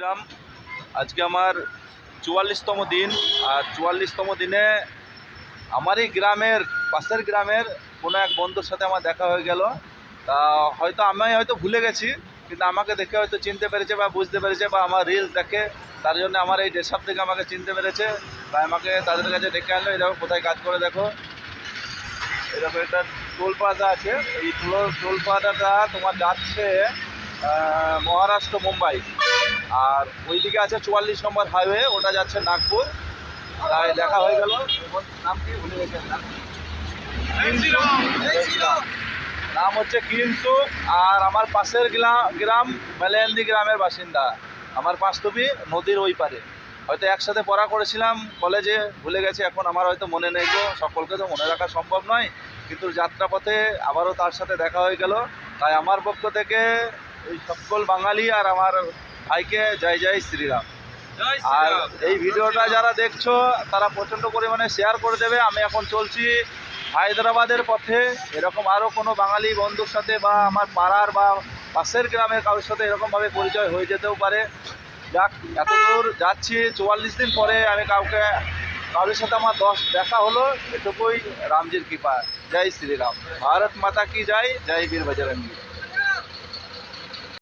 শ্রীরাম আজকে আমার চুয়াল্লিশতম দিন। আর চুয়াল্লিশতম দিনে আমারই গ্রামের, পাশের গ্রামের কোনো এক বন্ধুর সাথে আমার দেখা হয়ে গেল। তা হয়তো আমি হয়তো ভুলে গেছি, কিন্তু আমাকে দেখে হয়তো চিনতে পেরেছে বা বুঝতে পেরেছে বা আমার রিলস দেখে, তার জন্য আমার এই ড্রেসআপ থেকে আমাকে চিনতে পেরেছে। তাই আমাকে তাদের কাছে ডেকে আনলো দেখো কোথায় কাজ করে দেখো। এরকম একটা টোল প্লাজা আছে। এই টোল টোল প্লাজাটা তোমার যাচ্ছে মহারাষ্ট্র, মুম্বাই। আর ওইদিকে আছে চুয়াল্লিশ নম্বর হাইওয়ে ওটা যাচ্ছে নাগপুর। তাই দেখা হয়ে গেল। নাম নাম হচ্ছে কিনসুক আর আমার পাশের গ্রাম মেলেন্দি গ্রামের বাসিন্দা। আমার পাঁচতবি নদীর ওই পারে। হয়তো একসাথে পড়া করেছিলাম কলেজে, ভুলে গেছি, এখন আমার হয়তো মনে নেই তো সকলকে তো মনে রাখা সম্ভব নয়। কিন্তু যাত্রাপথে আবারও তার সাথে দেখা হয়ে গেল। তাই আমার পক্ষ থেকে এই সকল বাঙালি আর আমার ভাইকে জয় জয় শ্রীরাম। আর এই ভিডিওটা যারা দেখছ তারা প্রচণ্ড পরিমাণে শেয়ার করে দেবে। আমি এখন চলছি হায়দ্রাবাদের পথে। এরকম আরও কোনো বাঙালি বন্ধুর সাথে বা আমার পাড়ার বা পাশের গ্রামের কারোর সাথে এরকমভাবে পরিচয় হয়ে যেতেও পারে। যাক এত দূর যাচ্ছি। চুয়াল্লিশ দিন পরে আমি কাউকে কারোর সাথে আমার দশ দেখা হলো এটুকুই রামজির কৃপা। জয় শ্রীরাম। ভারত মাতা কি জয়? জয় বীর বজরঙ্গী